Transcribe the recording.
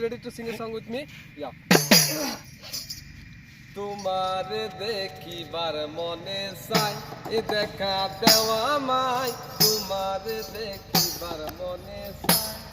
ready to sing a song with me? Yeah. তোমার দেখিবার মনে চাই, এ দেখা দেওয়া মাই তোমার দেখিবার মনে চাই